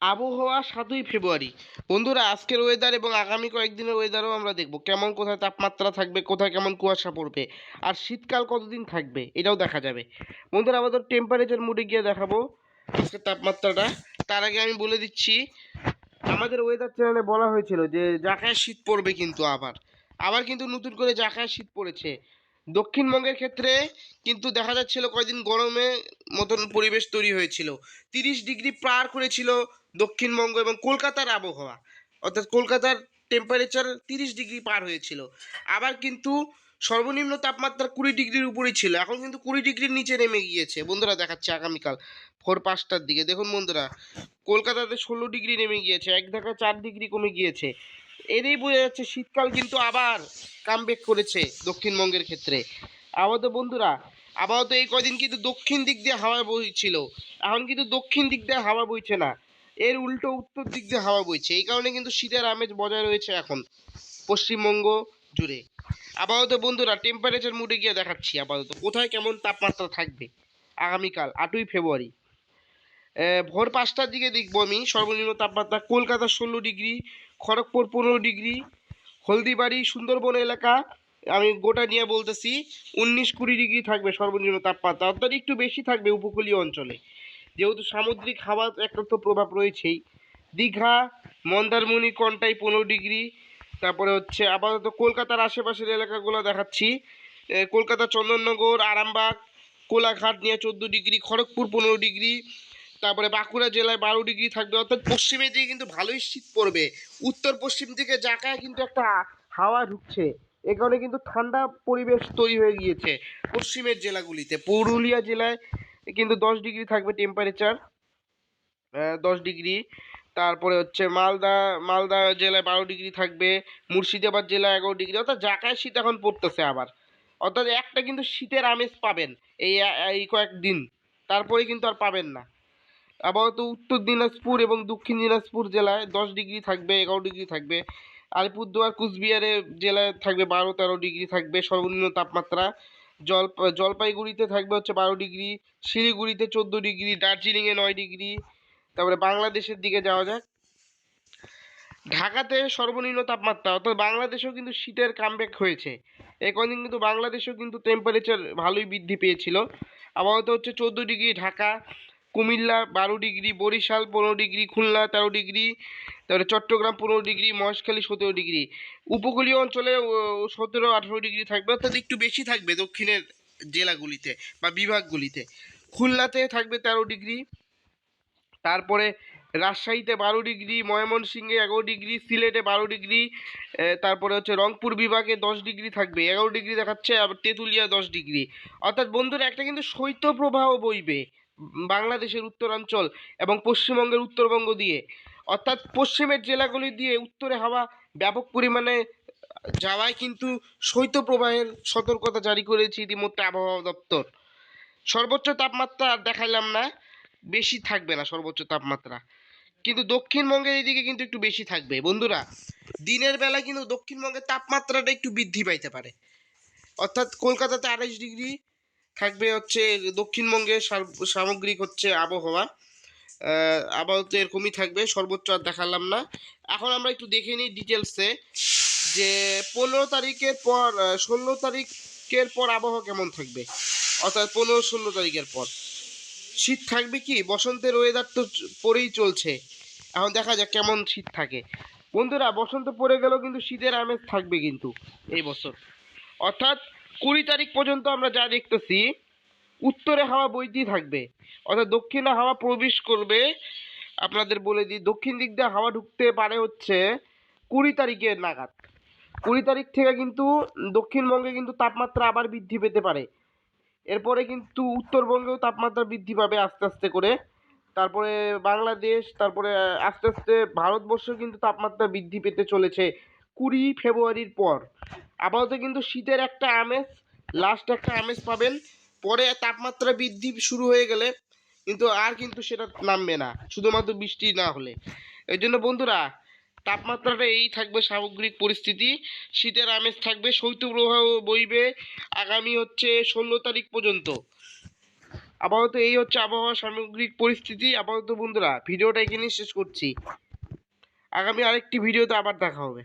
আবহাওয়া সাতই ফেব্রুয়ারি। বন্ধুরা, আজকের ওয়েদার এবং আগামী কয়েকদিনের ওয়েদারও আমরা দেখব। কেমন কোথায় তাপমাত্রা থাকবে, কোথায় কেমন কুয়াশা পড়বে, আর শীতকাল কতদিন থাকবে, এটাও দেখা যাবে। বন্ধুরা, আমাদের টেম্পারেচার মুডে গিয়ে দেখাবো আজকের তাপমাত্রাটা। তার আগে আমি বলে দিচ্ছি, আমাদের ওয়েদার চ্যানেলে বলা হয়েছিল যে, জাকায় শীত পড়বে কিন্তু আবার। আবার কিন্তু নতুন করে জাকায় শীত পড়েছে। দক্ষিণবঙ্গের ক্ষেত্রে কিন্তু দেখা যাচ্ছিল কয়েকদিন গরমে মতন পরিবেশ তৈরি হয়েছিল। তিরিশ ডিগ্রি পার করেছিল দক্ষিণবঙ্গ এবং কলকাতার আবহাওয়া। অর্থাৎ কলকাতার টেম্পারেচার তিরিশ ডিগ্রি পার হয়েছিল। আবার কিন্তু সর্বনিম্ন তাপমাত্রা কুড়ি ডিগ্রির উপরেই ছিল। এখন কিন্তু কুড়ি ডিগ্রির নিচে নেমে গিয়েছে। বন্ধুরা, দেখাচ্ছে আগামীকাল ভোর পাঁচটার দিকে। দেখুন বন্ধুরা, কলকাতাতে ষোলো ডিগ্রি নেমে গিয়েছে, এক ঢাকা চার ডিগ্রি কমে গিয়েছে। এরই বোঝা যাচ্ছে শীতকাল কিন্তু আবার কামব্যাক করেছে দক্ষিণবঙ্গের ক্ষেত্রে। আবহাওয়া তো বন্ধুরা আবহাওয়া তো এই কদিন কিন্তু দক্ষিণ দিক দিয়ে হাওয়া বইছিল। এখন কিন্তু দক্ষিণ দিক দিয়ে হাওয়া বইছে না। এর উল্টো উত্তর দিক দিয়ে হাওয়া বইছে। এই কারণে কিন্তু শীতের আমেজ বজায় রয়েছে এখন পশ্চিমবঙ্গ জুড়ে। আপাতত বন্ধুরা টেম্পারেচার মুডে গিয়ে দেখাচ্ছি আপাতত। কোথায় কেমন তাপমাত্রা থাকবে আগামীকাল, আটই ফেব্রুয়ারি। ভোর পাঁচটার দিকে দেখব আমি। সর্বনিম্ন তাপমাত্রা কলকাতা ষোলো ডিগ্রি, খড়গপুর পনেরো ডিগ্রি, হলদিবাড়ি, সুন্দরবন এলাকা, আমি গোটা নিয়ে বলতেছি, উনিশ কুড়ি ডিগ্রি থাকবে সর্বনিম্ন তাপমাত্রা। অর্থাৎ একটু বেশি থাকবে উপকূলীয় অঞ্চলে। যেহেতু সামুদ্রিক হাওয়ার একটা তো প্রভাব রয়েছেই। দীঘা, মন্দারমণি, কন্টাই পনেরো ডিগ্রি, তারপরে হচ্ছে আপাতত কলকাতার আশেপাশের এলাকাগুলো দেখাচ্ছি। কলকাতা, চন্দননগর, আরামবাগ, কোলাঘাট নিয়ে চোদ্দ ডিগ্রি, খড়গপুর পনেরো ডিগ্রি তারপরে বাঁকুড়া জেলায় বারো ডিগ্রি থাকবে, অর্থাৎ পশ্চিমের দিকে কিন্তু ভালোই শীত পড়বে। উত্তর পশ্চিম দিকে জাকায় কিন্তু একটা হাওয়া ঢুকছে, এ কারণে কিন্তু ঠান্ডা পরিবেশ তৈরি হয়ে গিয়েছে পশ্চিমের জেলাগুলিতে। পুরুলিয়া জেলায় কিন্তু দশ ডিগ্রি থাকবে টেম্পারেচার দশ ডিগ্রি। তারপরে হচ্ছে মালদা মালদা জেলায় বারো ডিগ্রি থাকবে, মুর্শিদাবাদ জেলায় এগারো ডিগ্রি, অর্থাৎ জাকায় শীত এখন পড়তেছে আবার। অর্থাৎ একটা কিন্তু শীতের আমেজ পাবেন এই এই কয়েকদিন, তারপরে কিন্তু আর পাবেন না। আপাতত উত্তর দিনাজপুর এবং দক্ষিণ দিনাজপুর জেলায় দশ ডিগ্রি থাকবে, এগারো ডিগ্রি থাকবে। আলিপুরদুয়ার, কুচবিহারে জেলায় থাকবে বারো, তেরো ডিগ্রি থাকবে সর্বনিম্ন তাপমাত্রা। জল, জলপাইগুড়িতে থাকবে হচ্ছে বারো ডিগ্রি, শিলিগুড়িতে চোদ্দ ডিগ্রি, দার্জিলিংয়ে নয় ডিগ্রি। তারপরে বাংলাদেশের দিকে যাওয়া যাক। ঢাকাতে সর্বনিম্ন তাপমাত্রা, অর্থাৎ বাংলাদেশেও কিন্তু শীতের কামব্যাক হয়েছে। এই কদিন কিন্তু বাংলাদেশেও কিন্তু টেম্পারেচার ভালোই বৃদ্ধি পেয়েছিল। আবহাওয়াতে হচ্ছে চোদ্দ ডিগ্রি ঢাকা। কুমিল্লা বারো ডিগ্রি, বরিশাল পনেরো ডিগ্রি, খুলনা তেরো ডিগ্রি, তারপরে চট্টগ্রাম পনেরো ডিগ্রি, মহেশখালী সতেরো ডিগ্রি। উপকূলীয় অঞ্চলে সতেরো, আঠেরো ডিগ্রি থাকবে, অর্থাৎ একটু বেশি থাকবে দক্ষিণের জেলাগুলিতে বা বিভাগগুলিতে। খুলনাতে থাকবে তেরো ডিগ্রি, তারপরে রাজশাহীতে বারো ডিগ্রি, ময়মনসিংহে এগারো ডিগ্রি, সিলেটে বারো ডিগ্রি তারপরে হচ্ছে রংপুর বিভাগে দশ ডিগ্রি থাকবে, এগারো ডিগ্রি দেখাচ্ছে, আবার তেঁতুলিয়া দশ ডিগ্রি। অর্থাৎ বন্ধুরা, একটা কিন্তু শৈত্যপ্রবাহ বইবে। বাংলাদেশের উত্তরাঞ্চল এবং পশ্চিমবঙ্গের উত্তরবঙ্গ দিয়ে। অর্থাৎ পশ্চিমের জেলাগুলি দিয়ে উত্তরে হাওয়া ব্যাপক পরিমাণে যাওয়ায় কিন্তু শৈত্যপ্রবাহের সতর্কতা জারি করেছে ইতিমধ্যে আবহাওয়া দপ্তর। সর্বোচ্চ তাপমাত্রা দেখাইলাম না, বেশি থাকবে না সর্বোচ্চ তাপমাত্রা। কিন্তু দক্ষিণবঙ্গের এদিকে কিন্তু একটু বেশি থাকবে। বন্ধুরা, দিনের বেলা কিন্তু দক্ষিণবঙ্গের তাপমাত্রাটা একটু বৃদ্ধি পাইতে পারে। অর্থাৎ কলকাতাতে আড়াইশ ডিগ্রি থাকবে হচ্ছে দক্ষিণবঙ্গের সামগ্রিক হচ্ছে আবহাওয়া। আহ, আপাতত এরকমই থাকবে সর্বোচ্চ আর দেখালাম না। এখন আমরা একটু দেখে নিই ডিটেলসে যে পনেরো তারিখের পর ষোলো তারিখের পর আবহাওয়া কেমন থাকবে? অর্থাৎ পনেরো ষোলো তারিখের পর। শীত থাকবে কি? বসন্তের ওয়েদার তো পরেই চলছে। এখন দেখা যাক কেমন শীত থাকে। বন্ধুরা বসন্ত পড়ে গেলেও কিন্তু শীতের আমেজ থাকবে কিন্তু এই বছর। অর্থাৎ কুড়ি তারিখ পর্যন্ত আমরা যা দেখতেছি, উত্তরে হাওয়া বইতেই থাকবে। অর্থাৎ দক্ষিণে হাওয়া প্রবেশ করবে। আপনাদের বলে দিই, দক্ষিণ দিক দিয়ে হাওয়া ঢুকতে পারে হচ্ছে কুড়ি তারিখের নাগাদ। কুড়ি তারিখ থেকে কিন্তু দক্ষিণবঙ্গে কিন্তু তাপমাত্রা আবার বৃদ্ধি পেতে পারে। এরপরে কিন্তু উত্তরবঙ্গেও তাপমাত্রা বৃদ্ধি পাবে আস্তে আস্তে করে। তারপরে বাংলাদেশ, তারপরে আস্তে আস্তে ভারতবর্ষ কিন্তু তাপমাত্রা বৃদ্ধি পেতে চলেছে কুড়ি ফেব্রুয়ারির পর। আপাতত কিন্তু শীতের একটা আমেজ লাস্ট একটা আমেজ পাবেন। পরে তাপমাত্রা বৃদ্ধি শুরু হয়ে গেলে কিন্তু আর কিন্তু সেটা নামবে না, শুধুমাত্র বৃষ্টি না হলে। এই জন্য বন্ধুরা, তাপমাত্রাটা এই থাকবে সামগ্রিক পরিস্থিতি, শীতের আমেজ থাকবে, শৈত্যপ্রবাহ বইবে আগামী হচ্ছে ষোলো তারিখ পর্যন্ত। আপাতত এই হচ্ছে আবহাওয়ার সামগ্রিক পরিস্থিতি। আপাতত বন্ধুরা, ভিডিওটা এখানেই শেষ করছি। আগামী আরেকটি ভিডিওতে আবার দেখা হবে।